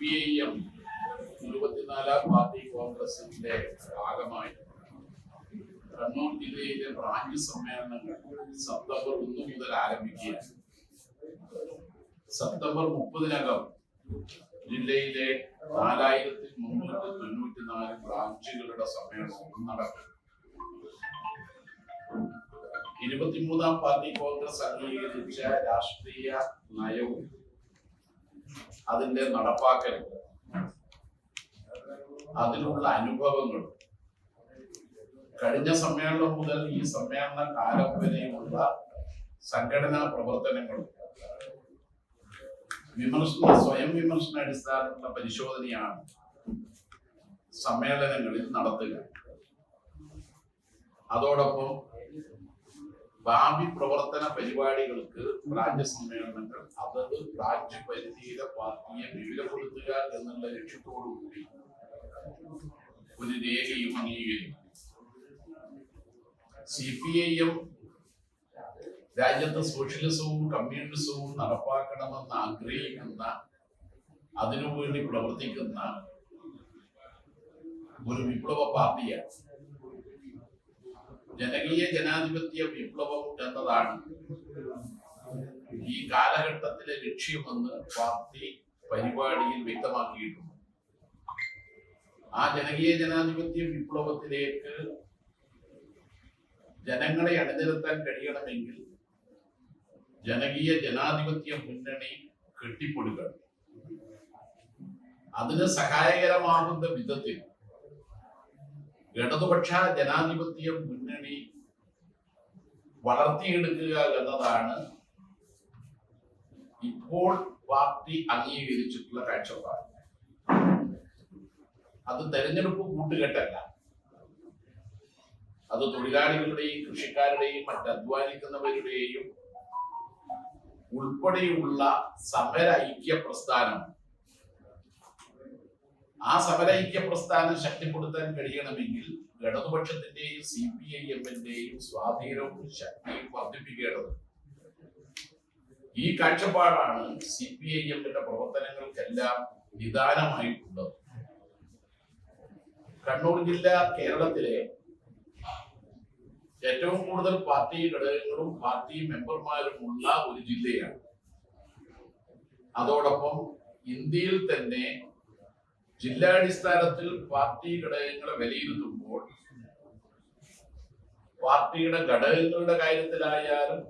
P I M ഇരുപത്തിനാലാം party കോൺഗ്രസിന്റെ ഭാഗമായി കണ്ണൂർ ജില്ലയിലെ ബ്രാഞ്ച് സമ്മേളനങ്ങൾ സെപ്റ്റംബർ ഒന്ന് മുതൽ ആരംഭിക്കുകയാണ്. സെപ്റ്റംബർ മുപ്പതിനകം ജില്ലയിലെ നാലായിരത്തി മുന്നൂറ്റി തൊണ്ണൂറ്റി നാല് ബ്രാഞ്ചുകളുടെ സമ്മേളനം നടക്കും. ഇരുപത്തിമൂന്നാം പാർട്ടി കോൺഗ്രസ് അംഗീകരിച്ച രാഷ്ട്രീയ നയവും അതിന്റെ നടപ്പാക്കൽ അതിനുള്ള അനുഭവങ്ങൾ കഴിഞ്ഞ സമ്മേളനം മുതൽ ഈ സമ്മേളന കാലം വരെയുള്ള സംഘടനാ പ്രവർത്തനങ്ങളും വിമർശന സ്വയം വിമർശന അടിസ്ഥാനത്തിലുള്ള പരിശോധനയാണ് സമ്മേളനങ്ങളിൽ നടത്തുക. അതോടൊപ്പം ഭാവി പ്രവർത്തന പരിപാടികൾക്ക് രാജ്യ സമ്മേളനങ്ങൾ അതത് ബ്രാഞ്ച് പരിധിയിലെ പാർട്ടിയെ വിപുലപ്പെടുത്തുക എന്നുള്ള ലക്ഷ്യത്തോടു കൂടി ഒരു രേഖയും അംഗീകരിക്കും സി പി ഐ എം രാജ്യത്ത് സോഷ്യലിസവും കമ്മ്യൂണിസവും നടപ്പാക്കണമെന്ന് ആഗ്രഹിക്കുന്ന അതിനു വേണ്ടി പ്രവർത്തിക്കുന്ന ഒരു വിപ്ലവ പാർട്ടിയാണ്. ജനകീയ ജനാധിപത്യ വിപ്ലവം എന്നതാണ് ഈ കാലഘട്ടത്തിലെ ലക്ഷ്യമെന്ന് പാർട്ടി പരിപാടിയിൽ വ്യക്തമാക്കിയിട്ടുണ്ട്. ആ ജനകീയ ജനാധിപത്യ വിപ്ലവത്തിലേക്ക് ജനങ്ങളെ അണിനിരത്താൻ കഴിയണമെങ്കിൽ ജനകീയ ജനാധിപത്യ മുന്നണി കെട്ടിപ്പടുക്കണം. അതിന് സഹായകരമാകുന്ന വിധത്തിൽ ഇടതുപക്ഷ ജനാധിപത്യ മുന്നണി വളർത്തിയെടുക്കുക എന്നതാണ് ഇപ്പോൾ പാർട്ടി അംഗീകരിച്ചിട്ടുള്ള കാഴ്ചപ്പാട്. അത് തെരഞ്ഞെടുപ്പ് കൂട്ടുകെട്ടല്ല. അത് തൊഴിലാളികളുടെയും കൃഷിക്കാരുടെയും മറ്റ് അധ്വാനിക്കുന്നവരുടെയും ഉൾപ്പെടെയുള്ള സമര ഐക്യ പ്രസ്ഥാനം. ആ സമരൈക്യ പ്രസ്ഥാനം ശക്തിപ്പെടുത്താൻ കഴിയണമെങ്കിൽ ഇടതുപക്ഷത്തിന്റെയും സി പി ഐ എമ്മിന്റെയും സ്വാധീനവും ശക്തിയും വർദ്ധിപ്പിക്കേണ്ടത് ഈ കാഴ്ചപ്പാടാണ് സി പി ഐ എമ്മിന്റെ പ്രവർത്തനങ്ങൾക്കെല്ലാം നിദാനമായിട്ടുള്ളത്. കണ്ണൂർ ജില്ല കേരളത്തിലെ ഏറ്റവും കൂടുതൽ പാർട്ടി ഘടകങ്ങളും പാർട്ടി മെമ്പർമാരും ഉള്ള ഒരു ജില്ലയാണ്. അതോടൊപ്പം ഇന്ത്യയിൽ തന്നെ ജില്ലാടിസ്ഥാനത്തിൽ പാർട്ടി ഘടകങ്ങളെ വിലയിരുത്തുമ്പോൾ പാർട്ടിയുടെ ഘടകങ്ങളുടെ കാര്യത്തിലായാലും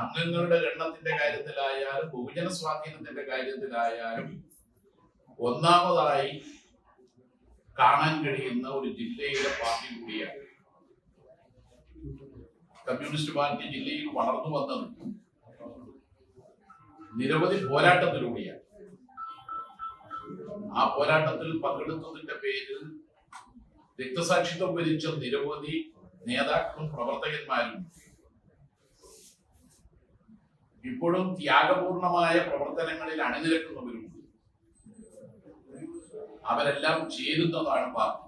അംഗങ്ങളുടെ എണ്ണത്തിന്റെ കാര്യത്തിലായാലും ബഹുജന സ്വാധീനത്തിന്റെ കാര്യത്തിലായാലും ഒന്നാമതായി കാണാൻ കഴിയുന്ന ഒരു ജില്ലയിലെ പാർട്ടി കൂടിയാണ്. കമ്മ്യൂണിസ്റ്റ് പാർട്ടി ജില്ലയിൽ വളർന്നു വന്നത് നിരവധി പോരാട്ടത്തിലൂടെയാണ്. ആ പോരാട്ടത്തിൽ പങ്കെടുത്തതിന്റെ പേരിൽ രക്തസാക്ഷിത്വം വരിച്ച നിരവധി നേതാക്കളും പ്രവർത്തകന്മാരും ഇപ്പോഴും ത്യാഗപൂർണമായ പ്രവർത്തനങ്ങളിൽ അണിനിരക്കുന്നവരുണ്ട്. അവരെല്ലാം ചേരുന്നതാണ് പാർട്ടി.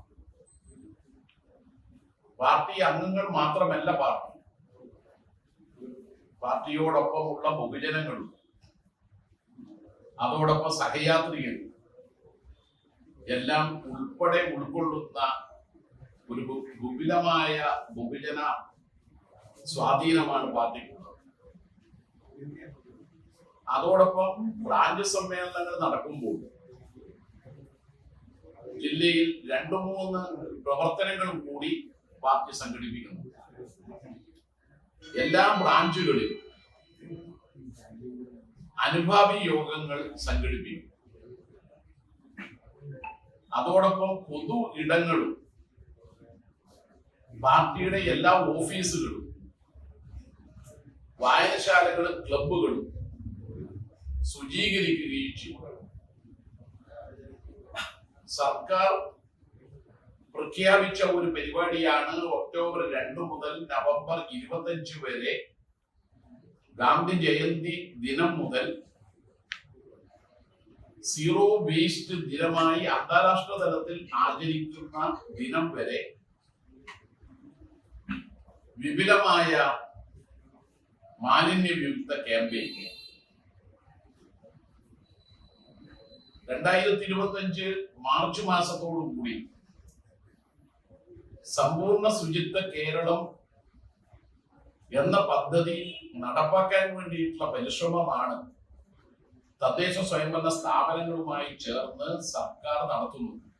പാർട്ടി അംഗങ്ങൾ മാത്രമല്ല പാർട്ടി. പാർട്ടിയോടൊപ്പമുള്ള ബഹുജനങ്ങളും അതോടൊപ്പം സഹയാത്രികരും എല്ലാം ഉൾപ്പെടെ ഉൾക്കൊള്ളുന്ന ഒരു വിപുലമായ ബഹുജന സ്വാധീനമാണ് പാർട്ടിക്കുള്ളത്. അതോടൊപ്പം ബ്രാഞ്ച് സമ്മേളനങ്ങൾ നടക്കുമ്പോൾ ജില്ലയിൽ രണ്ടു മൂന്ന് പ്രവർത്തനങ്ങളും കൂടി പാർട്ടി സംഘടിപ്പിക്കുന്നു. എല്ലാ ബ്രാഞ്ചുകളിലും അനുഭാവി യോഗങ്ങൾ സംഘടിപ്പിക്കും. അതോടൊപ്പം പൊതു ഇടങ്ങളും പാർട്ടിയുടെ എല്ലാ ഓഫീസുകളും വായനശാലകളും ക്ലബുകളും ശുചീകരിക്കുകയും ചെയ്യും സർക്കാർ പ്രഖ്യാപിച്ച ഒരു പരിപാടിയാണ് ഒക്ടോബർ രണ്ട് മുതൽ നവംബർ ഇരുപത്തഞ്ച് വരെ ഗാന്ധി ജയന്തി ദിനം മുതൽ സീറോ വേസ്റ്റ് ദിനമായി അന്താരാഷ്ട്ര തലത്തിൽ ആചരിക്കുന്ന ദിനം വരെ വിപുലമായ മാലിന്യ വിമുക്ത ക്യാമ്പയിൻ രണ്ടായിരത്തി ഇരുപത്തി അഞ്ച് മാർച്ച് മാസത്തോടു കൂടി സമ്പൂർണ ശുചിത്വ കേരളം എന്ന പദ്ധതി നടപ്പാക്കാൻ വേണ്ടിയിട്ടുള്ള പരിശ്രമമാണ് തദ്ദേശ സ്വയംഭരണ സ്ഥാപനങ്ങളുമായി ചേർന്ന് സർക്കാർ നടത്തുന്നത്.